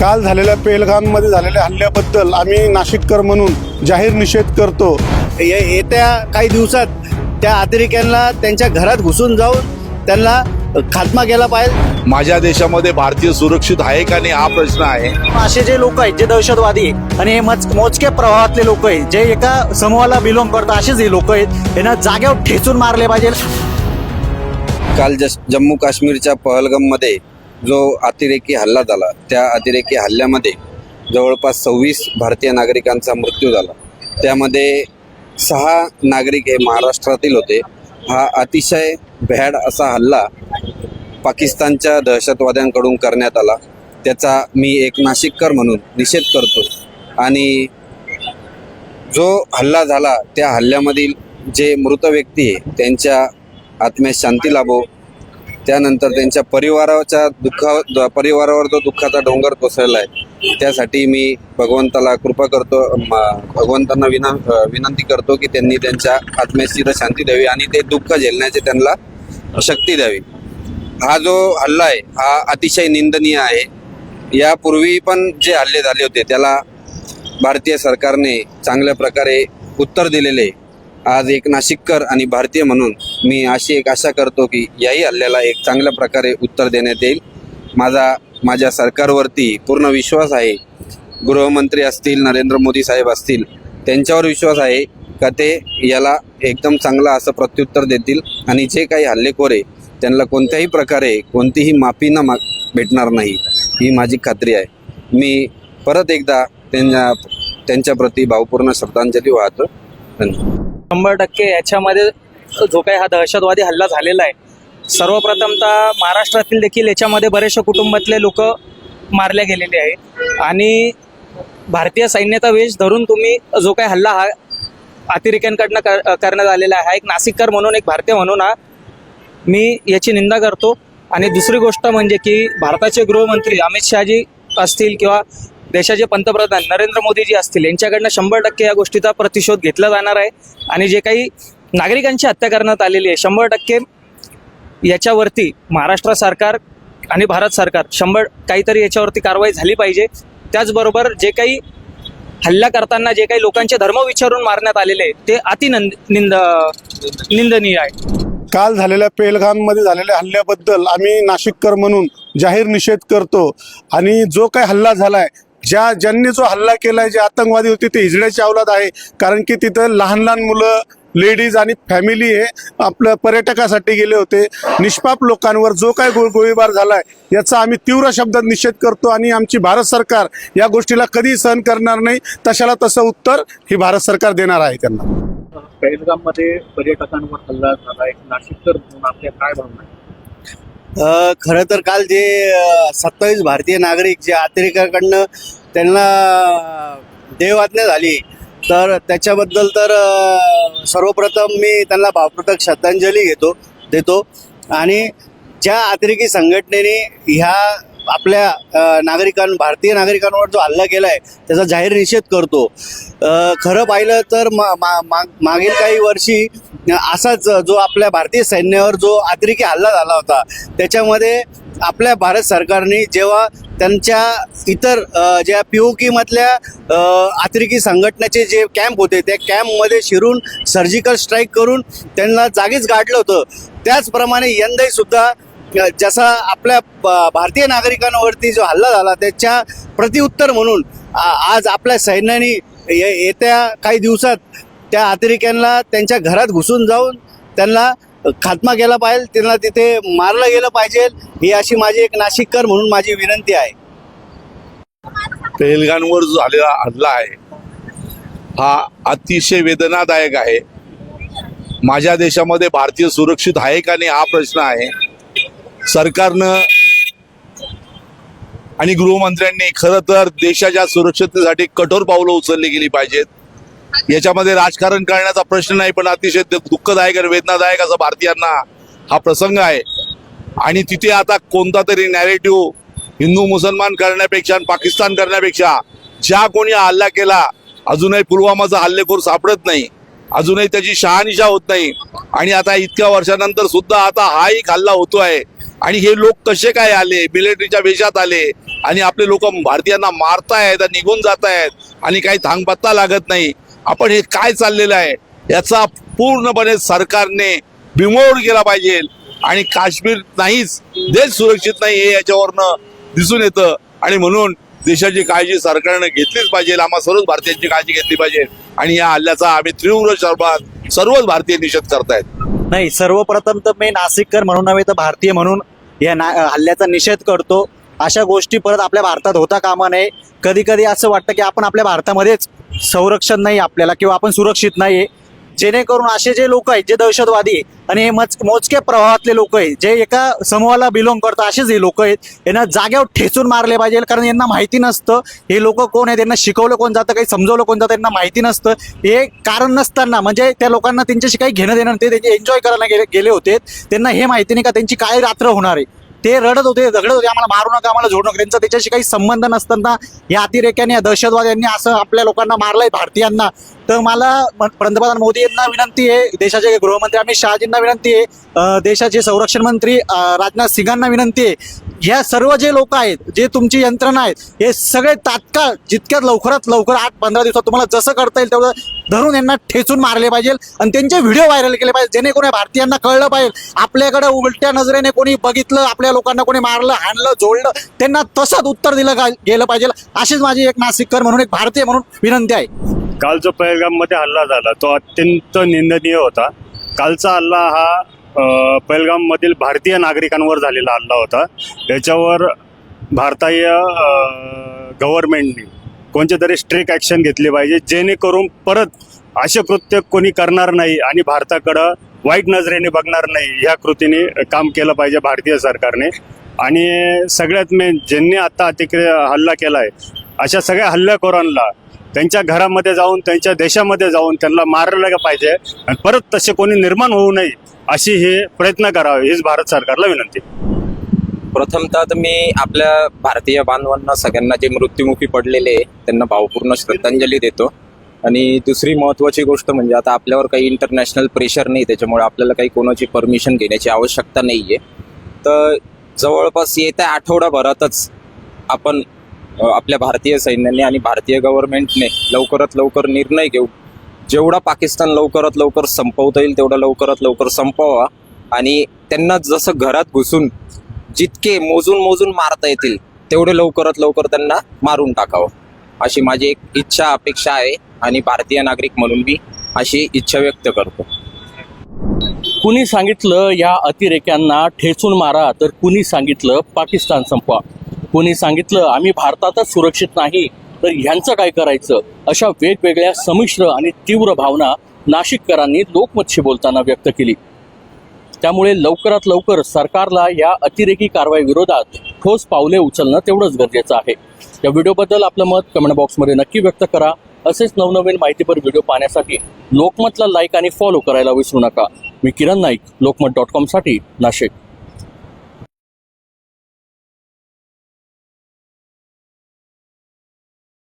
काल झालेल्या पेहलगाममध्ये झालेल्या हल्ल्याबद्दल आम्ही नाशिककर म्हणून जाहीर निषेध करतो. ये- येत्या काही दिवसात त्या अतिरेक्यांना त्यांच्या घरात घुसून जाऊन त्यांना खात्मा केला पाहिजे. माझ्या देशामध्ये भारतीय सुरक्षित आहे का नाही हा प्रश्न आहे. असे जे लोक आहेत जे दहशतवादी आहेत आणि हे मच मोजक्या प्रभावातले लोक आहेत जे एका समूहाला बिलॉंग करतात असेच हे लोक आहेत यांना जाग्यावर ठेचून मारले पाहिजे. काल जस जम्मू काश्मीरच्या पहलगाममध्ये जो अतिरेकी हल्ला झाला त्या अतिरेकी हल्ल्यामध्ये जवळपास सव्वीस भारतीय नागरिकांचा मृत्यू झाला. त्यामध्ये सहा नागरिक हे महाराष्ट्रातील होते. हा अतिशय भ्याड असा हल्ला पाकिस्तानच्या दहशतवाद्यांकडून करण्यात आला. त्याचा मी एक नाशिककर म्हणून निषेध करतो. आणि जो हल्ला झाला त्या हल्ल्यामधील जे मृत व्यक्ती आहे त्यांच्या आत्म्यास शांती लाभो त्यानंतर त्यांच्या परिवाराच्या दुःखा द- परिवारावर जो दुःखाचा डोंगर कोसळला आहे त्यासाठी मी भगवंताला कृपा करतो भगवंतांना विना विनंती करतो की त्यांनी त्यांच्या आत्म्याची शांती द्यावी आणि ते दुःख झेलण्याची त्यांना शक्ती द्यावी हा जो हल्ला आहे हा अतिशय निंदनीय आहे यापूर्वी पण जे हल्ले झाले होते त्याला भारतीय सरकारने चांगल्या प्रकारे उत्तर दिलेले आहे. आज एक नाशिककर आणि भारतीय म्हणून मी अशी एक आशा करतो की याही हल्ल्याला एक चांगल्या प्रकारे उत्तर देण्यात येईल. माझा माझ्या सरकारवरती पूर्ण विश्वास आहे. गृहमंत्री असतील नरेंद्र मोदी साहेब असतील त्यांच्यावर विश्वास आहे का ते याला एकदम चांगला असं प्रत्युत्तर देतील आणि जे काही हल्लेखोर आहे त्यांना कोणत्याही प्रकारे कोणतीही माफी न मा भेटणार नाही ही माझी खात्री आहे. मी परत एकदा त्यांच्या त्यांच्याप्रती भावपूर्ण श्रद्धांजली वाहतो. धन्यवाद. शंभर टक्के याच्यामध्ये जो काही हा दहशतवादी हल्ला झालेला आहे सर्वप्रथमतः महाराष्ट्रातील देखील याच्यामध्ये बरेचशा कुटुंबातले लोक मारले गेलेले आहे आणि भारतीय सैन्याचा वेश धरून तुम्ही जो काही हल्ला हा अतिरेक्यांकडनं कर करण्यात आलेला आहे हा एक नाशिककर म्हणून एक भारतीय म्हणून हा मी याची निंदा करतो. आणि दुसरी गोष्ट म्हणजे की भारताचे गृहमंत्री अमित शहाजी असतील किंवा देशाचे पंतप्रधान नरेंद्र मोदीजी असतील यांच्याकडनं शंभर टक्के या गोष्टीचा प्रतिशोध घेतला जाणार आहे. आणि जे काही नागरिकांची हत्या करण्यात आलेली आहे शंभर टक्के याच्यावरती महाराष्ट्र सरकार आणि भारत सरकार शंभर काहीतरी याच्यावरती कारवाई झाली पाहिजे. त्याचबरोबर जे काही हल्ला करताना जे काही लोकांचे धर्म विचारून मारण्यात आलेले आहे, ते अतिनंद निंद निंदनीय आहे. काल झालेल्या पेहलगाममध्ये झालेल्या हल्ल्याबद्दल आम्ही नाशिककर म्हणून जाहीर निषेध करतो. आणि जो काही हल्ला झाला आहे ज्या ज्यांनी जो हल्ला केलाय जे आतंकवादी होते ते हिजड्याची अवलाद आहे. कारण की तिथं लहान लहान मुलं लेडीज आणि फॅमिली हे आपलं पर्यटकासाठी गेले होते. निष्पाप लोकांवर जो काय गो गोळीबार झालाय याचा आम्ही तीव्र शब्दात निषेध करतो आणि आमची भारत सरकार या गोष्टीला कधी सहन करणार नाही. तशाला तसं उत्तर ही भारत सरकार देणार आहे त्यांना. मध्ये पर्यटकांवर हल्ला झाला. नाशिक तर आपल्या काय भावना खरं तर काल जे सत्तावीस भारतीय नागरिक जे अतिरेकाकडनं त्यांना देवआज्ञा झाली तर त्याच्याबद्दल तर सर्वप्रथम मी त्यांना भावपूर्वक श्रद्धांजली घेतो देतो. आणि ज्या अतिरेकी संघटनेने ह्या आपल्या नागरिकां भारतीय नागरिकांवर जो हल्ला केला आहे त्याचा जाहीर निषेध करतो. खरं पाहिलं तर मा, मा, मा, मागील काही वर्षी असाच जो आपल्या भारतीय सैन्यावर जो अतिरेकी हल्ला झाला होता त्याच्यामध्ये आपल्या भारत सरकारने जेव्हा त्यांच्या इतर ज्या पी ओ मधल्या अतिरेकी संघटनेचे जे कॅम्प होते त्या कॅम्पमध्ये शिरून सर्जिकल स्ट्राईक करून त्यांना जागीच गाठलं होतं. त्याचप्रमाणे यंदाही सुद्धा जसा आपल्या भारतीय नागरिकांवरती जो हल्ला झाला त्याच्या प्रतिउत्तर म्हणून आज आपल्या सैन्याने ये- येत्या काही दिवसात त्या अतिरेक्यांना त्यांच्या घरात घुसून जाऊन त्यांना खात्मा केला पाहिजे त्यांना तिथे मारलं गेलं पाहिजे ही अशी माझी एक नाशिककर म्हणून माझी विनंती आहे. पेहलगांवर जो झालेला हल्ला आहे हा अतिशय वेदनादायक आहे. माझ्या देशामध्ये भारतीय सुरक्षित आहे का नाही हा प्रश्न आहे. सरकारनं आणि गृहमंत्र्यांनी खरं तर देशाच्या सुरक्षिततेसाठी कठोर पावलं उचलली गेली पाहिजेत. याच्यामध्ये राजकारण करण्याचा प्रश्न नाही पण अतिशय दुःखदायक आणि वेदनादायक असा भारतीयांना हा प्रसंग आहे. आणि तिथे आता कोणता तरी नॅरेटिव्ह हिंदू मुसलमान करण्यापेक्षा आणि पाकिस्तान करण्यापेक्षा ज्या कोणी हल्ला केला अजूनही पुलवामाचा हल्लेखोर सापडत नाही. अजूनही त्याची शहानिशा होत नाही. आणि आता इतक्या वर्षानंतर सुद्धा आता हा एक हल्ला होतो आहे आणि हे लोक कसे काय आले? मिलिटरीच्या वेशात आले. आणि आपले लोक भारतीयांना मारतायत आणि निघून जात आहेत आणि काही थांगपत्ता लागत नाही. आपण हे काय चाललेलं आहे? याचा पूर्णपणे सरकारने बिमोड केला पाहिजे. आणि काश्मीर नाहीच देश सुरक्षित नाही हे याच्यावरनं दिसून येतं. आणि म्हणून देशाची काळजी सरकारनं घेतलीच पाहिजे. आम्हा सर्वच भारतीयांची काळजी घेतली पाहिजे. आणि या हल्ल्याचा आम्ही तीव्र स्वरूपात सर्वच भारतीय निषेध करतायत. नाही सर्वप्रथम तर मी नाशिककर म्हणून नव्हे तर भारतीय म्हणून या ना हल्ल्याचा निषेध करतो. अशा गोष्टी परत आपल्या भारतात होता कामा नये. कधी कधी असं वाटतं की आपण आपल्या भारतामध्येच संरक्षण नाही आपल्याला किंवा आपण सुरक्षित नाही आहे जेणेकरून असे जे लोक आहेत जे दहशतवादी आणि हे मच मोजक्या प्रवाहातले लोक आहेत जे एका समूहाला बिलॉंग करतात असेच हे लोक आहेत यांना जाग्यावर ठेचून मारले पाहिजे कारण यांना माहिती नसतं हे लोक कोण आहेत त्यांना शिकवलं कोण जातं काही समजवलं कोण जातं त्यांना माहिती नसतं. हे कारण नसताना म्हणजे त्या लोकांना त्यांच्याशी काही घेणं देणं नाही, ते त्यांचे एन्जॉय करायला गेले गेले होते. त्यांना हे माहिती नाही का त्यांची काय रात्र होणार आहे? ते रडत होते झगडत होते आम्हाला मारू नका आम्हाला झोडू नका. त्यांचा त्याच्याशी काही संबंध नसताना या अतिरेक्याने या दहशतवाद्यांनी असं आपल्या लोकांना मारलंय भारतीयांना. तर मला पंतप्रधान मोदी यांना विनंती आहे देशाचे गृहमंत्री अमित शहाजींना विनंती आहे देशाचे संरक्षण मंत्री राजनाथ सिंगांना विनंती आहे ह्या सर्व जे लोक आहेत जे तुमची यंत्रणा आहेत हे सगळे तात्काळ जितक्यात लवकरात लवकर आठ पंधरा दिवसात तुम्हाला जसं करता येईल तेवढं धरून यांना ठेचून मारले पाहिजे आणि त्यांचे व्हिडिओ व्हायरल केले पाहिजे जेणेकरून या भारतीयांना कळलं पाहिजे. आपल्याकडे उलट्या नजरेने कोणी बघितलं आपल्या लोकांना कोणी मारलं हाणलं जोडलं त्यांना तसंच उत्तर दिलं गेलं पाहिजे. अशीच माझी एक नाशिककर म्हणून एक भारतीय म्हणून विनंती आहे. काल जो पहलगाममध्ये हल्ला झाला तो अत्यंत निंदनीय होता. कालचा हल्ला हा पैलगाममधील पहलगाममधील भारतीय नागरिकांवर झालेला हल्ला होता. याच्यावर भारतीय गव्हर्मेंटनी कोणते तरी स्ट्रिक ॲक्शन घेतली पाहिजे जेणेकरून परत असे कृत्य कोणी करणार नाही आणि भारताकडं वाईट नजरेने बघणार नाही ह्या कृतीने काम केलं पाहिजे भारतीय सरकारने. आणि सगळ्यात मेन ज्यांनी आता अतिक्रिय हल्ला केला आहे अशा सगळ्या हल्लेखोरांना त्यांच्या घरामध्ये जाऊन त्यांच्या देशामध्ये जाऊन त्यांना मारलं पाहिजे. आणि परत तसे कोणी निर्माण होऊ नये अशी हे प्रयत्न करावे हीच भारत सरकारला विनंती. प्रथमतः तर मी आपल्या भारतीय बांधवांना सगळ्यांना जे मृत्युमुखी पडलेले आहे, त्यांना भावपूर्ण श्रद्धांजली देतो. आणि दुसरी महत्त्वाची गोष्ट म्हणजे आता आपल्यावर काही इंटरनॅशनल प्रेशर नाही त्याच्यामुळे आपल्याला काही कोणाची परमिशन घेण्याची आवश्यकता नाही आहे तर जवळपास येत्या आठवडाभरातच आपण आपल्या भारतीय सैन्याने आणि भारतीय गव्हर्नमेंटने लवकरात लवकर निर्णय घेऊ जेवढा पाकिस्तान लवकरात लवकर संपवता येईल तेवढा लवकरात लवकर संपवा. आणि त्यांना जसं घरात घुसून जितके मोजून मोजून मारता येतील तेवढे लवकरात लवकर त्यांना मारून टाकावं. अशी माझी एक इच्छा अपेक्षा आहे आणि भारतीय नागरिक म्हणून मी अशी इच्छा व्यक्त करतो. कुणी सांगितलं या अतिरेक्यांना ठेचून मारा तर कुणी सांगितलं पाकिस्तान संपवा? कुणी सांगितलं आम्ही भारतातच सुरक्षित नाही तर ह्यांचं काय करायचं? अशा वेगवेगळ्या संमिश्र आणि तीव्र भावना नाशिककरांनी लोकमतशी बोलताना व्यक्त केली. त्यामुळे लवकरात लवकर सरकारला या अतिरेकी कारवाई विरोधात ठोस पावले उचलणं तेवढंच गरजेचं आहे. या व्हिडिओबद्दल आपलं मत कमेंट बॉक्समध्ये नक्की व्यक्त करा. असेच नवनवीन माहितीपर व्हिडिओ पाहण्यासाठी लोकमतला लाईक आणि फॉलो करायला विसरू नका. मी किरण नाईक लोकमत डॉट कॉमसाठी नाशिक.